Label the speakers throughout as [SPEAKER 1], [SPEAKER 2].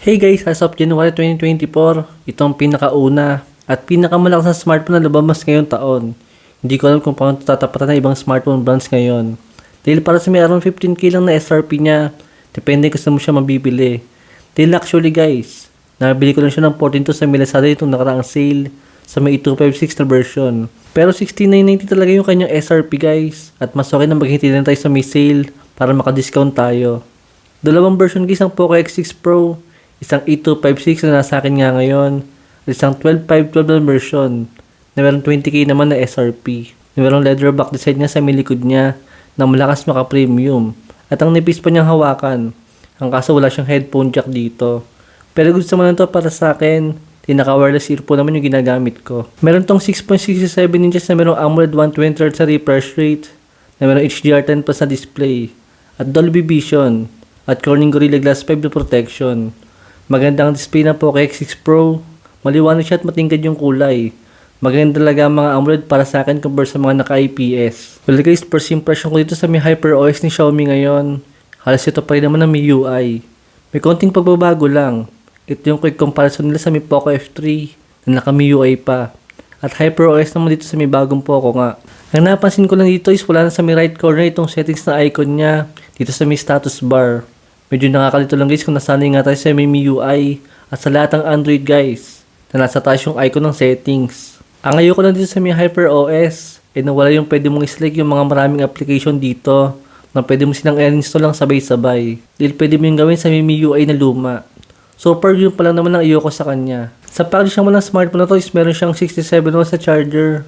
[SPEAKER 1] Hey guys, as of January 2024, itong pinakauna at pinakamalakas na smartphone na lumabas ngayong taon. Hindi ko alam kung paano tatapatan ng ibang smartphone brands ngayon. Dahil para sa may around 15k lang na SRP niya, depende kung saan mo siya mabibili. Dahil actually guys, nabili ko lang siya ng 14 to sa may Lazada itong nakaraang sale sa may 256 na version. Pero 6990 talaga yung kanyang SRP guys. At mas okay na maghintay na tayo sa may sale para makadiscount tayo. Dalawang version guys ng Poco X6 Pro. Isang 8256 na nasa akin nga ngayon. At isang 12512 na version na meron 20k naman na SRP. Na merong leather back design niya sa may likod niya na malakas maka-premium. At ang nipis pa niyang hawakan. Ang kaso wala siyang headphone jack dito. Pero gusto mo na to para sa akin. Tinaka-wireless earphone naman yung ginagamit ko. Meron tong 6.67 inches na merong AMOLED 120Hz sa refresh rate. Na merong HDR10 plus na display. At Dolby Vision. At Corning Gorilla Glass 5 na protection. Maganda ang display ng Poco X6 Pro. Maliwanag siya at matingkad yung kulay. Maganda talaga ang mga AMOLED para sa akin compare sa mga naka-IPS. Well guys, first impression ko dito sa may HyperOS ni Xiaomi ngayon. Halos ito pa rin naman ng MIUI. May konting pagbabago lang. Ito yung quick comparison nila sa may Poco F3 na naka-MIUI pa. At HyperOS naman dito sa may bagong Poco nga. Ang napansin ko lang dito is wala na sa may right corner itong settings na icon niya dito sa may status bar. Medyo nakakalito lang guys kung nasanay nga tayo sa may MIUI at sa lahat ng Android guys na nasa taas yung icon ng settings. Ang ayoko lang dito sa may HyperOS ay nawala yung pwede mong i-select yung mga maraming application dito na pwede mo silang i-install lang sabay-sabay. Dahil pwede mo yung gawin sa may MIUI na luma. So per yun pa lang naman ang ayoko sa kanya. Sa package naman ng smartphone na to is meron siyang 67 watts na charger.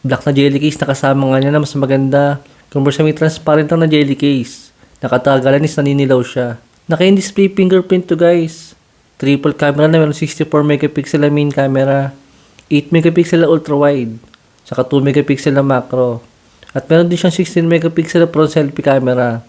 [SPEAKER 1] Black na jelly case na kasama nga niya na mas maganda. Converse sa may transparent na jelly case. Nakatagalan is naninilaw siya. Naka-display fingerprint to guys. Triple camera na meron 64 megapixel na main camera. 8 megapixel na ultra wide. Saka 2 megapixel na macro. At meron din siyang 16 megapixel na front selfie camera.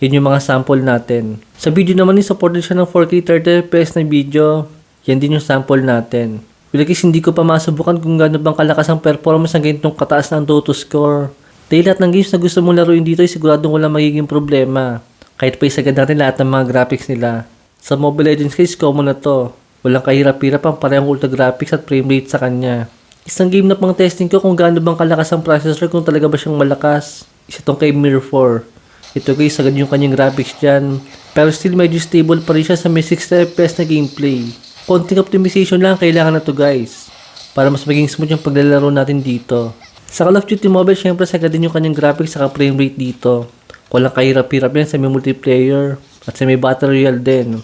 [SPEAKER 1] Yan yung mga sample natin. Sa video naman ni supported siya ng 4K 30 fps na video. Yan din yung sample natin. Bilagis hindi ko pa masubukan kung gaano bang kalakas ang performance ng ganitong kataas na ang Toto score. Dahil lahat ng games na gusto mong laruin dito ay siguradong wala magiging problema. Kahit pa isagad natin lahat ng mga graphics nila. Sa Mobile Legends case, common na to. Walang kahirap-hirap ang parehong ultra graphics at frame rate sa kanya. Isang game na pang testing ko kung gaano bang kalakas ang processor kung talaga ba siyang malakas. Isa tong kay Mirror 4. Ito guys, sagad yung kanyang graphics dyan. Pero still medyo stable pa rin siya sa may 60 FPS na gameplay. Konting optimization lang kailangan na to guys. Para mas maging smooth yung paglalaro natin dito. Sa Call of Duty Mobile, syempre sagad din yung kanyang graphics sa frame rate dito. Walang kahirap-hirap yan sa may multiplayer at sa may battle royale din.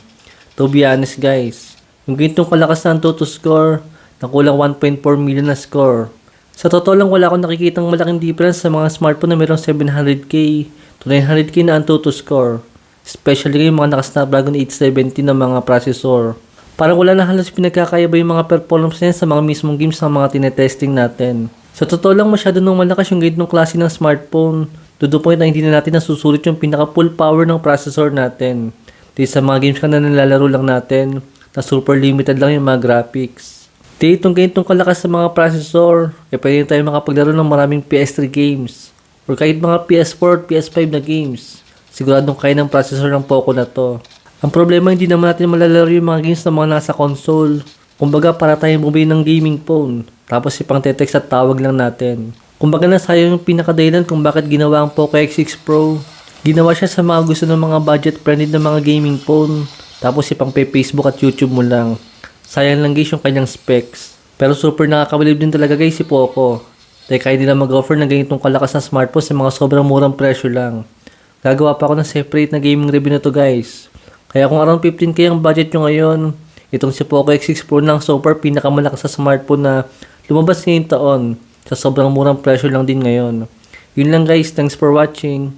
[SPEAKER 1] To be honest guys, yung ganitong kalakas ang Toto score, na kulang 1.4 million na score. Sa totoo lang wala akong nakikitang malaking difference sa mga smartphone na mayroong 700k to 900k na ang Toto score. Especially yung mga naka-Snapdragon 870 na mga processor. Parang wala na halos pinagkakaiba yung mga performance niya sa mga mismong games na mga tinetesting natin. Sa totoo lang masyado nung malakas yung ganitong klase ng smartphone. To the point na hindi na natin nasusulit yung pinaka full power ng processor natin. Di sa mga games ka na nilalaro lang natin, na super limited lang yung mga graphics. Di itong ganitong kalakas sa mga processor, eh pwede tayo makapaglaro ng maraming PS3 games. Or kahit mga PS4 at PS5 na games. Siguradong kaya ng processor ng Poco na to. Ang problema hindi naman natin malalaro yung mga games na mga nasa console. Kumbaga para tayong bumili ng gaming phone. Tapos ipang text at tawag lang natin. Kumbaga nasayang yung pinakadahilan kung bakit ginawa ang Poco X6 Pro. Ginawa siya sa mga gusto ng mga budget-friendly na mga gaming phone. Tapos ipang pay Facebook at YouTube mo lang. Sayang lang guys yung kanyang specs. Pero super nakakabilib din talaga guys si Poco. Dahil kaya nila mag-offer ng ganitong kalakas na smartphone sa mga sobrang murang presyo lang. Gagawa pa ako ng separate na gaming review na to guys. Kaya kung around 15k ang budget nyo ngayon, itong si Poco X6 Pro na ang super pinakamalakas sa smartphone na lumabas ngayong taon sa sobrang murang presyo lang din ngayon. Yun lang guys, thanks for watching.